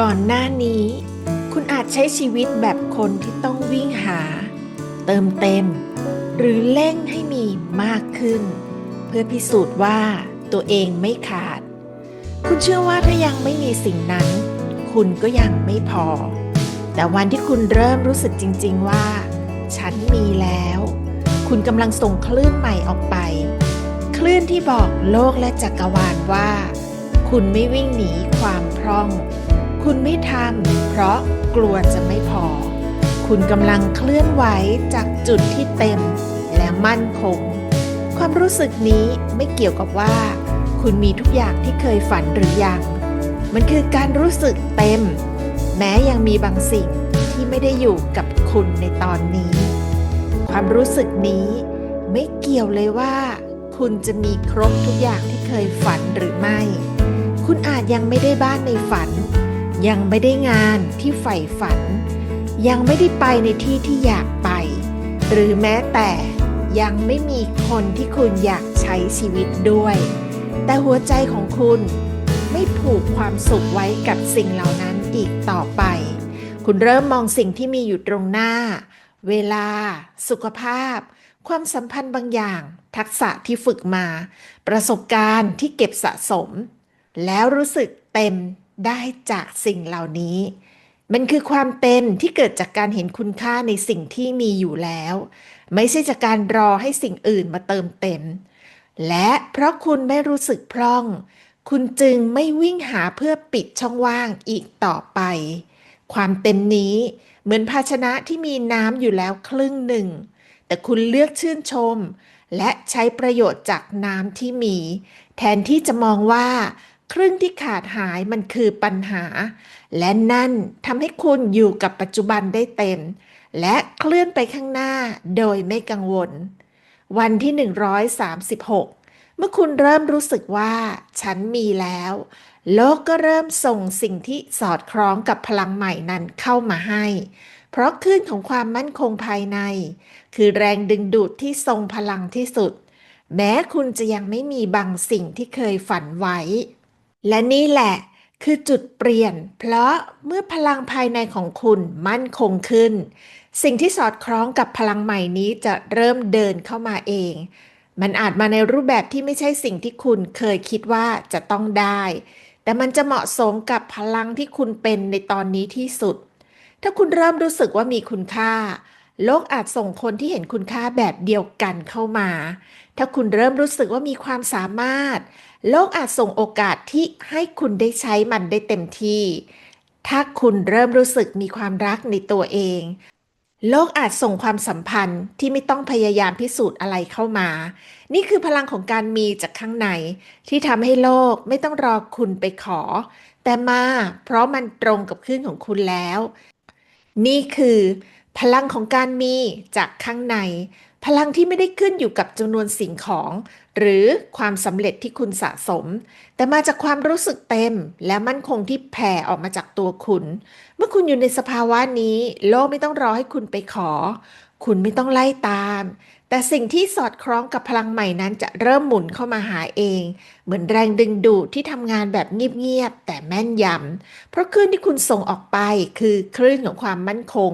ก่อนหน้านี้ คุณอาจใช้ชีวิตแบบคนที่ต้องวิ่งหา เติมเต็ม หรือเร่งให้มีมากขึ้น เพื่อพิสูจน์ว่าตัวเองไม่ขาด คุณเชื่อว่าถ้ายังไม่มีสิ่งนั้น คุณก็ยังไม่พอ แต่วันที่คุณเริ่มรู้สึกจริง ๆว่า ฉันมีแล้ว คุณกำลังส่งคลื่นใหม่ออกไป คลื่นที่บอกโลกและจักรวาลว่า คุณไม่วิ่งหนีความพร่อง คุณไม่ทำเพราะกลัวจะไม่พอ คุณกำลังเคลื่อนไหวจากจุดที่เต็มและมั่นคง ความรู้สึกนี้ไม่เกี่ยวกับว่า คุณมีทุกอย่างที่เคยฝันหรือยัง มันคือการรู้สึกเต็ม แม้ยังมีบางสิ่งที่ไม่ได้อยู่กับคุณในตอนนี้ ความรู้สึกนี้ไม่เกี่ยวเลยว่า คุณจะมีครบทุกอย่างที่เคยฝันหรือไม่ คุณอาจยังไม่ได้บ้านในฝัน ยังไม่ได้งานที่ใฝ่ฝัน ยังไม่ได้ไปในที่ที่อยากไป หรือแม้แต่ยังไม่มีคนที่คุณอยากใช้ชีวิตด้วย แต่หัวใจของคุณไม่ผูกความสุขไว้กับสิ่งเหล่านั้นอีกต่อไป คุณเริ่มมองสิ่งที่มีอยู่ตรงหน้า เวลา สุขภาพ ความสัมพันธ์บางอย่าง ทักษะที่ฝึกมา ประสบการณ์ที่เก็บสะสม แล้วรู้สึกเต็ม ได้จากสิ่งเหล่านี้ มันคือความเต็มที่เกิดจากการเห็นคุณค่าในสิ่งที่มีอยู่แล้ว ไม่ใช่จากการรอให้สิ่งอื่นมาเติมเต็ม และเพราะคุณไม่รู้สึกพร่อง คุณจึงไม่วิ่งหาเพื่อปิดช่องว่างอีกต่อไป ความเต็มนี้เหมือนภาชนะที่มีน้ำอยู่แล้วครึ่งหนึ่ง แต่คุณเลือกชื่นชม และใช้ประโยชน์จากน้ำที่มี แทนที่จะมองว่า ครึ่งที่ขาดหายมันคือปัญหา และนั่นทำให้คุณอยู่กับปัจจุบันได้เต็ม และเคลื่อนไปข้างหน้าโดยไม่กังวล วันที่ 136 เมื่อคุณเริ่มรู้สึกว่า ฉันมีแล้ว โลกก็เริ่มส่งสิ่งที่สอดคล้องกับพลังใหม่นั้นเข้ามาให้ เพราะคลื่นของความมั่นคงภายใน คือแรงดึงดูดที่ทรงพลังที่สุดแม้คุณจะยังไม่มีบางสิ่งที่เคยฝันไว้ และนี่แหละคือจุดเปลี่ยน เพราะเมื่อพลังภายในของคุณมั่นคงขึ้น สิ่งที่สอดคล้องกับพลังใหม่นี้จะเริ่มเดินเข้ามาเอง มันอาจมาในรูปแบบที่ไม่ใช่สิ่งที่คุณเคยคิดว่าจะต้องได้ แต่มันจะเหมาะสมกับพลังที่คุณเป็นในตอนนี้ที่สุด ถ้าคุณเริ่มรู้สึกว่ามีคุณค่า โลกอาจส่งคนที่เห็นคุณค่าแบบเดียวกันเข้ามา ถ้าคุณเริ่มรู้สึกว่ามีความสามารถ โลกอาจส่งโอกาสที่ให้คุณได้ใช้มันได้เต็มที่ ถ้าคุณเริ่มรู้สึกมีความรักในตัวเอง โลกอาจส่งความสัมพันธ์ที่ไม่ต้องพยายามพิสูจน์อะไรเข้ามา นี่คือพลังของการมีจากข้างใน ที่ทำให้โลกไม่ต้องรอคุณไปขอ แต่มาเพราะมันตรงกับคลื่นของคุณแล้ว นี่คือ พลังของการมีจากข้างใน พลังที่ไม่ได้ขึ้นอยู่กับจำนวนสิ่งของ หรือความสำเร็จที่คุณสะสม แต่มาจากความรู้สึกเต็ม และมั่นคงที่แผ่ออกมาจากตัวคุณ เมื่อคุณอยู่ในสภาวะนี้ โลกไม่ต้องรอให้คุณไปขอ คุณไม่ต้องไล่ตาม แต่สิ่งที่สอดคล้องกับพลังใหม่นั้นจะเริ่มหมุนเข้ามาหาเอง เหมือนแรงดึงดูดที่ทำงานแบบเงียบๆแต่แม่นยำเพราะคลื่นที่คุณส่งออกไปคือคลื่นของความมั่นคง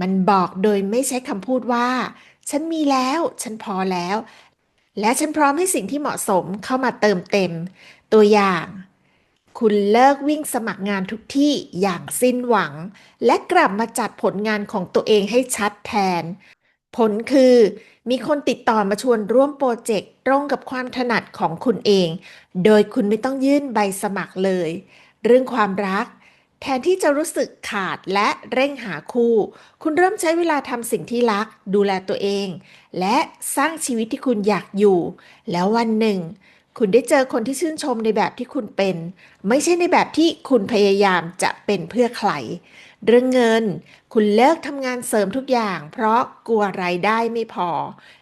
มันบอกโดยไม่ใช้คำพูดว่า ฉันมีแล้ว ฉันพอแล้ว และฉันพร้อมให้สิ่งที่เหมาะสมเข้ามาเติมเต็ม ตัวอย่าง คุณเลิกวิ่งสมัครงานทุกที่อย่างสิ้นหวัง และกลับมาจัดผลงานของตัวเองให้ชัดแทน ผลคือมีคนติดต่อมาชวนร่วมโปรเจกต์ตรงกับความถนัดของคุณเอง โดยคุณไม่ต้องยื่นใบสมัครเลย เรื่องความรัก แทนที่จะรู้สึกขาดและเร่งหาคู่ คุณเริ่มใช้เวลาทำสิ่งที่รัก ดูแลตัวเอง และสร้างชีวิตที่คุณอยากอยู่ แล้ววันหนึ่ง คุณได้เจอคนที่ชื่นชมในแบบที่คุณเป็น ไม่ใช่ในแบบที่คุณพยายามจะเป็นเพื่อใคร เรื่องเงิน คุณเลิกทำงานเสริมทุกอย่าง เพราะกลัวรายได้ไม่พอ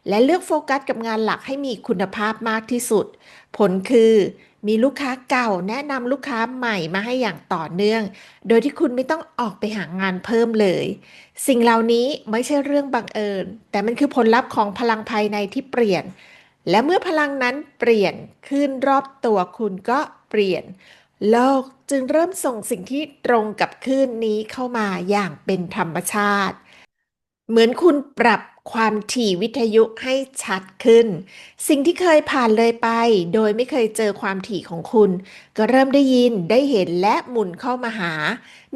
และเลือกโฟกัสกับงานหลักให้มีคุณภาพมากที่สุด ผลคือ มีลูกค้าเก่าแนะนำลูกค้าใหม่มาให้อย่างต่อเนื่อง โดยที่คุณไม่ต้องออกไปหางานเพิ่มเลย สิ่งเหล่านี้ไม่ใช่เรื่องบังเอิญ แต่มันคือผลลัพธ์ของพลังภายในที่เปลี่ยน และเมื่อพลังนั้นเปลี่ยนขึ้นรอบตัวคุณก็เปลี่ยน โลกจึงเริ่มส่งสิ่งที่ตรงกับคลื่นนี้เข้ามาอย่างเป็นธรรมชาติ เหมือนคุณปรับ ความถี่วิทยุให้ชัดขึ้น สิ่งที่เคยผ่านเลยไป โดยไม่เคยเจอความถี่ของคุณ ก็เริ่มได้ยินได้เห็นและหมุนเข้ามาหา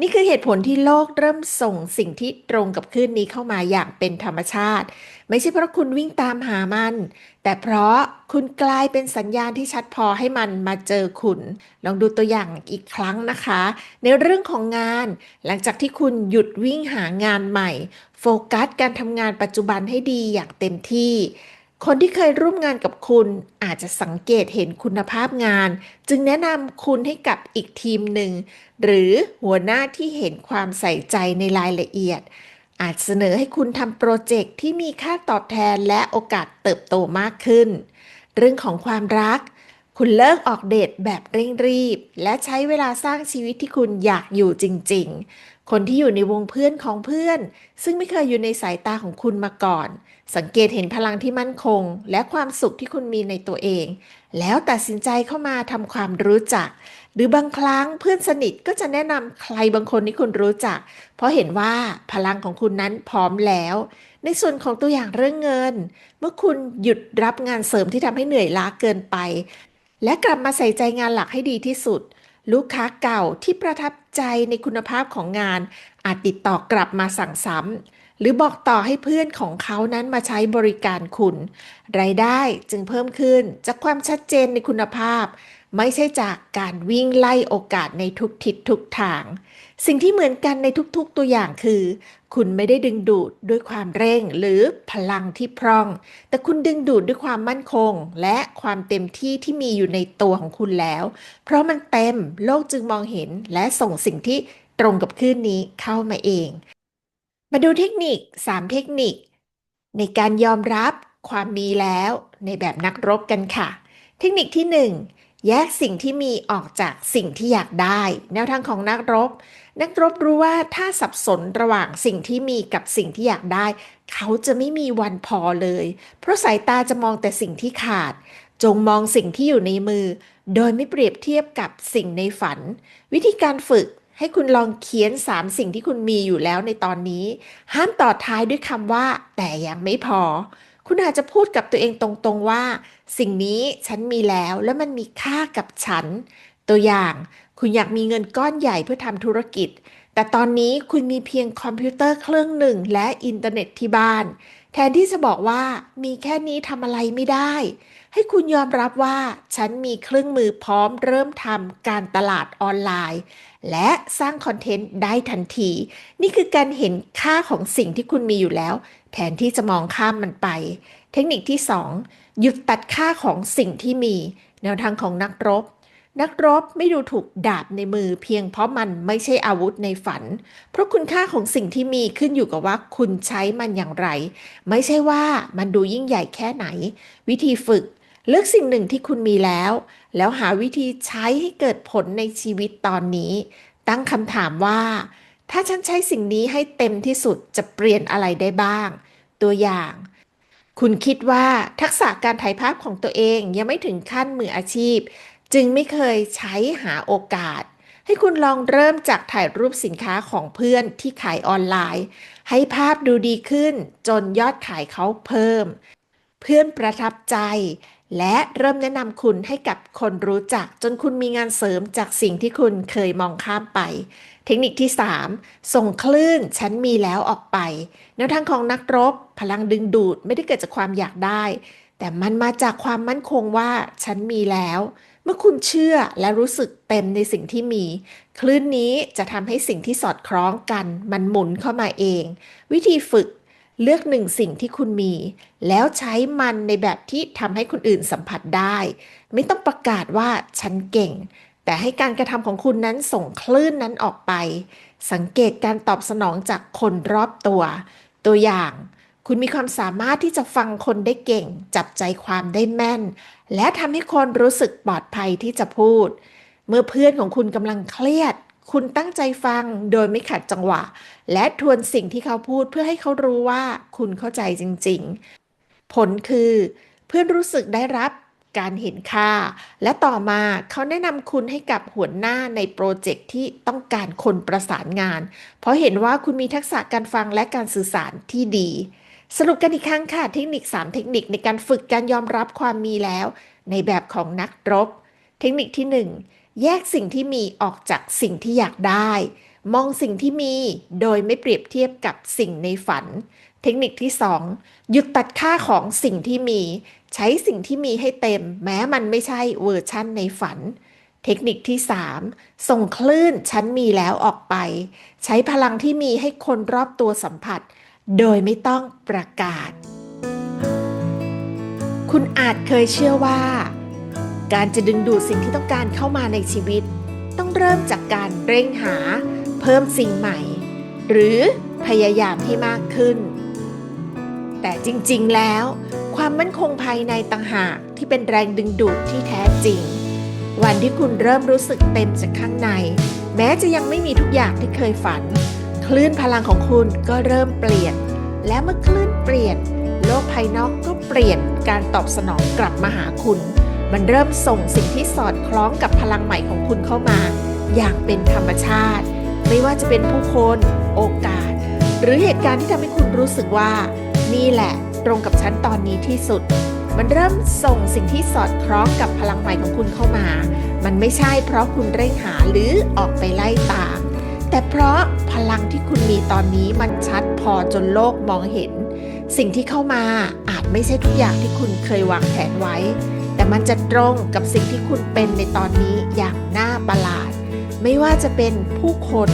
นี่คือเหตุผลที่โลกเริ่มส่งสิ่งที่ตรงกับคลื่นนี้เข้ามาอย่างเป็นธรรมชาติ ไม่ใช่เพราะคุณวิ่งตามหามัน แต่เพราะคุณกลายเป็นสัญญาณที่ชัดพอให้มันมาเจอคุณ ลองดูตัวอย่างอีกครั้งนะคะ ในเรื่องของงาน หลังจากที่คุณหยุดวิ่งหางานใหม่ โฟกัสการทำงานปัจจุบันนให้ดีอย่างเต็มที่ คนที่เคยร่วมงานกับคุณอาจจะสังเกตเห็นคุณภาพงาน จึงแนะนำคุณให้กับอีกทีมหนึ่ง หรือหัวหน้าที่เห็นความใส่ใจในรายละเอียด อาจเสนอให้คุณทำโปรเจกต์ที่มีค่าตอบแทนและโอกาสเติบโตมากขึ้น เรื่องของความรัก คุณเลิกออกเดทแบบเร่งรีบ และใช้เวลาสร้างชีวิตที่คุณอยากอยู่จริง ๆ คนที่อยู่ในวงเพื่อนของเพื่อน ซึ่งไม่เคยอยู่ในสายตาของคุณมาก่อน สังเกตเห็นพลังที่มั่นคง และความสุขที่คุณมีในตัวเอง แล้วตัดสินใจเข้ามาทำความรู้จัก หรือบางครั้งเพื่อนสนิทก็จะแนะนำใครบางคนที่คุณรู้จัก เพราะเห็นว่าพลังของคุณนั้นพร้อมแล้วในส่วนของตัวอย่างเรื่องเงิน เมื่อคุณหยุดรับงานเสริมที่ทำให้เหนื่อยล้าเกินไป และกลับมาใส่ใจงานหลักให้ดีที่สุด ลูกค้าเก่าที่ประทับใจในคุณภาพของงาน อาจติดต่อกลับมาสั่งซ้ำหรือบอกต่อให้เพื่อนของเขานั้นมาใช้บริการคุณ รายได้จึงเพิ่มขึ้นจากความชัดเจนในคุณภาพ ไม่ใช่จากการวิ่งไล่โอกาสในทุกทิศทุกทาง สิ่งที่เหมือนกันในทุกๆตัวอย่างคือ คุณไม่ได้ดึงดูดด้วยความเร่งหรือพลังที่พร่อง แต่คุณดึงดูดด้วยความมั่นคง และความเต็มที่ที่มีอยู่ในตัวของคุณแล้ว เพราะมันเต็มโลกจึงมองเห็นและส่งสิ่งที่ตรงกับคลื่นนี้เข้ามาเอง มาดูเทคนิค 3 เทคนิค ในการยอมรับความมีแล้วในแบบนักรบกันค่ะ เทคนิคที่ 1 แยกสิ่งที่มีออกจากสิ่งที่อยากได้ แนวทางของนักรบ นักรบรู้ว่าถ้าสับสนระหว่างสิ่งที่มีกับสิ่งที่อยากได้ เขาจะไม่มีวันพอเลย เพราะสายตาจะมองแต่สิ่งที่ขาด จงมองสิ่งที่อยู่ในมือ โดยไม่เปรียบเทียบกับสิ่งในฝัน วิธีการฝึกให้คุณลองเขียน 3 สิ่งที่คุณมีอยู่แล้วในตอนนี้ ห้ามต่อท้ายด้วยคำว่า แต่ยังไม่พอ คุณอาจจะพูดกับตัวเองตรงๆว่า สิ่งนี้ฉันมีแล้วและมันมีค่ากับฉัน ตัวอย่าง คุณอยากมีเงินก้อนใหญ่เพื่อทำธุรกิจ แต่ตอนนี้คุณมีเพียงคอมพิวเตอร์เครื่องหนึ่งและอินเทอร์เน็ตที่บ้าน แทนที่จะบอกว่ามีแค่นี้ทำอะไรไม่ได้ ให้คุณยอมรับว่า ฉันมีเครื่องมือพร้อมเริ่มทำการตลาดออนไลน์ และสร้างคอนเทนต์ได้ทันที นี่คือการเห็นค่าของสิ่งที่คุณมีอยู่แล้ว แทนที่จะมองข้ามมันไป เทคนิคที่ 2 หยุดตัดค่าของสิ่งที่มี แนวทางของนักรบ นักรบไม่ดูถูกดาบในมือเพียงเพราะมันไม่ใช่อาวุธในฝัน เพราะคุณค่าของสิ่งที่มีขึ้นอยู่กับว่าคุณใช้มันอย่างไร ไม่ใช่ว่ามันดูยิ่งใหญ่แค่ไหน วิธีฝึกเลือกสิ่งหนึ่งที่คุณมีแล้ว แล้วหาวิธีใช้ให้เกิดผลในชีวิตตอนนี้ ตั้งคำถามว่า ถ้าฉันใช้สิ่งนี้ให้เต็มที่สุดจะเปลี่ยนอะไรได้บ้าง ตัวอย่าง คุณคิดว่าทักษะการถ่ายภาพของตัวเองยังไม่ถึงขั้นมืออาชีพ จึงไม่เคยใช้หาโอกาส ให้คุณลองเริ่มจากถ่ายรูปสินค้าของเพื่อนที่ขายออนไลน์ ให้ภาพดูดีขึ้นจนยอดขายเขาเพิ่ม เพื่อนประทับใจ และเริ่มแนะนำคุณให้กับคนรู้จัก จนคุณมีงานเสริมจากสิ่งที่คุณเคยมองข้ามไป เทคนิคที่ 3 ส่งคลื่นฉันมีแล้วออกไป แนวทางของนักรบ พลังดึงดูดไม่ได้เกิดจากความอยากได้ แต่มันมาจากความมั่นคงว่าฉันมีแล้ว เมื่อคุณเชื่อและรู้สึกเต็มในสิ่งที่มี คลื่นนี้จะทำให้สิ่งที่สอดคล้องกัน มันหมุนเข้ามาเอง วิธีฝึก เลือกหนึ่งสิ่งที่คุณมี แล้วใช้มันในแบบที่ทำให้คนอื่นสัมผัสได้ ไม่ต้องประกาศว่าฉันเก่ง แต่ให้การกระทำของคุณนั้นส่งคลื่นนั้นออกไป สังเกตการตอบสนองจากคนรอบตัว ตัวอย่าง คุณมีความสามารถที่จะฟังคนได้เก่ง จับใจความได้แม่น และทำให้คนรู้สึกปลอดภัยที่จะพูด เมื่อเพื่อนของคุณกำลังเครียด คุณตั้งใจฟังโดยไม่ขัดจังหวะ และทวนสิ่งที่เขาพูดเพื่อให้เขารู้ว่าคุณเข้าใจจริง ๆ ผลคือ เพื่อนรู้สึกได้รับการเห็นค่า และต่อมาเขาแนะนำคุณให้กับหัวหน้าในโปรเจกต์ที่ต้องการคนประสานงาน เพราะเห็นว่าคุณมีทักษะการฟังและการสื่อสารที่ดี สรุปกันอีกครั้งค่ะ เทคนิค 3 เทคนิคในการฝึกการยอมรับความมีแล้ว ในแบบของนักรบ เทคนิคที่ 1 แยกสิ่งที่มีออกจากสิ่งที่อยากได้ มองสิ่งที่มีโดยไม่เปรียบเทียบกับสิ่งในฝัน เทคนิคที่ 2 หยุดตัดค่าของสิ่งที่มี ใช้สิ่งที่มีให้เต็ม แม้มันไม่ใช่เวอร์ชั่นในฝัน เทคนิคที่ 3 ส่งคลื่นฉันมีแล้วออกไป ใช้พลังที่มีให้คนรอบตัวสัมผัส โดยไม่ต้องประกาศ คุณอาจเคยเชื่อว่า การจะดึงดูดสิ่งที่ต้องการเข้ามาในชีวิต ต้องเริ่มจากการเร่งหา เพิ่มสิ่งใหม่ หรือพยายามให้มากขึ้น แต่จริงๆแล้ว ความมั่นคงภายในต่างหากที่เป็นแรงดึงดูดที่แท้จริง วันที่คุณเริ่มรู้สึกเต็มจากข้างใน แม้จะยังไม่มีทุกอย่างที่เคยฝัน คลื่นพลังของคุณก็เริ่มเปลี่ยน และเมื่อคลื่นเปลี่ยน โลกภายนอกก็เปลี่ยนการตอบสนองกลับมาหาคุณ มันเริ่มส่งสิ่งที่สอดคล้องกับพลังใหม่ของคุณเข้ามา อย่างเป็นธรรมชาติ ไม่ว่าจะเป็นผู้คน โอกาส หรือเหตุการณ์ที่ทำให้คุณรู้สึกว่า นี่แหละตรงกับฉันตอนนี้ที่สุด มันเริ่มส่งสิ่งที่สอดคล้องกับพลังใหม่ของคุณเข้ามา มันไม่ใช่เพราะคุณเร่งหาหรือออกไปไล่ตาม แต่เพราะพลังที่คุณมีตอนนี้มันชัดพอจนโลกมองเห็น สิ่งที่เข้ามาอาจไม่ใช่ทุกอย่างที่คุณเคยวางแผนไว้ แต่มันจะตรงกับสิ่งที่คุณเป็นในตอนนี้อย่างน่าประหลาด ไม่ว่าจะเป็นผู้คน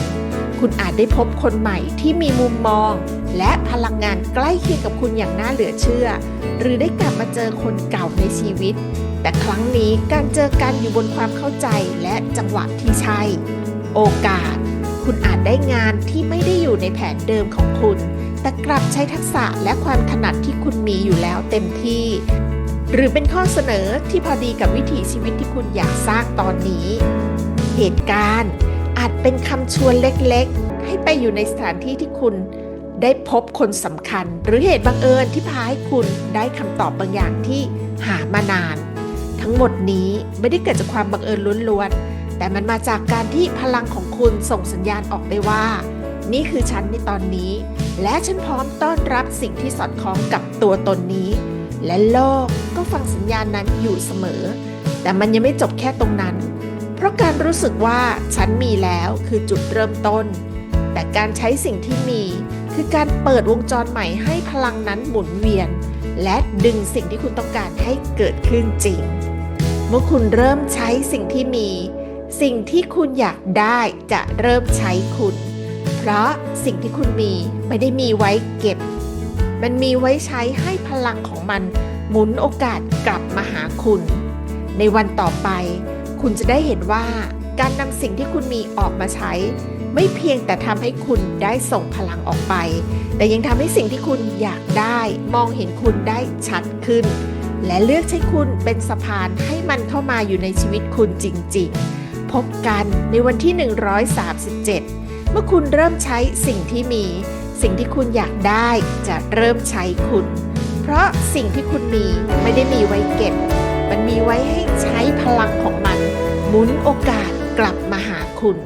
คุณอาจได้พบคนใหม่ที่มีมุมมอง และพลังงานใกล้เคียงกับคุณอย่างน่าเหลือเชื่อ หรือได้กลับมาเจอคนเก่าในชีวิต แต่ครั้งนี้การเจอกันอยู่บนความเข้าใจและจังหวะที่ใช่ โอกาส คุณอาจได้งานที่ไม่ได้อยู่ในแผนเดิมของคุณ แต่กลับใช้ทักษะและความถนัดที่คุณมีอยู่แล้วเต็มที่ หรือเป็นข้อเสนอที่พอดีกับวิถีชีวิตที่คุณอยากสร้างตอนนี้ เหตุการณ์อาจเป็นคำชวนเล็กๆ ให้ไปอยู่ในสถานที่ที่คุณได้พบคนสำคัญ หรือเหตุบังเอิญที่พาให้คุณได้คำตอบบางอย่างที่หามานาน ทั้งหมดนี้ไม่ได้เกิดจากความบังเอิญล้วนๆ แต่มันมาจากการที่พลังของคุณส่งสัญญาณออกไปว่า นี่คือฉันในตอนนี้ และฉันพร้อมต้อนรับสิ่งที่สอดคล้องกับตัวตนนี้ และโลก ฟังสัญญาณนั้นอยู่เสมอ แต่มันยังไม่จบแค่ตรงนั้น เพราะการรู้สึกว่าฉันมีแล้วคือจุดเริ่มต้น แต่การใช้สิ่งที่มีคือการเปิดวงจรใหม่ให้พลังนั้นหมุนเวียน และดึงสิ่งที่คุณต้องการให้เกิดขึ้นจริง เมื่อคุณเริ่มใช้สิ่งที่มี สิ่งที่คุณอยากได้จะเริ่มใช้คุณ เพราะสิ่งที่คุณมีไม่ได้มีไว้เก็บ มันมีไว้ใช้ให้พลังของมัน หมุนโอกาสกลับมาหาคุณ ในวันต่อไป คุณจะได้เห็นว่าการนำสิ่งที่คุณมีออกมาใช้ ไม่เพียงแต่ทำให้คุณได้ส่งพลังออกไป แต่ยังทำให้สิ่งที่คุณอยากได้มองเห็นคุณได้ชัดขึ้น และเลือกใช้คุณเป็นสะพานให้มันเข้ามาอยู่ในชีวิตคุณจริง ๆ พบกันในวันที่ 137 เมื่อคุณเริ่มใช้สิ่งที่มี สิ่งที่คุณอยากได้จะเริ่มใช้คุณ เพราะสิ่งที่คุณมีไม่ได้มีไว้เก็บ มันมีไว้ให้ใช้พลังของมัน หมุนโอกาสกลับมาหาคุณ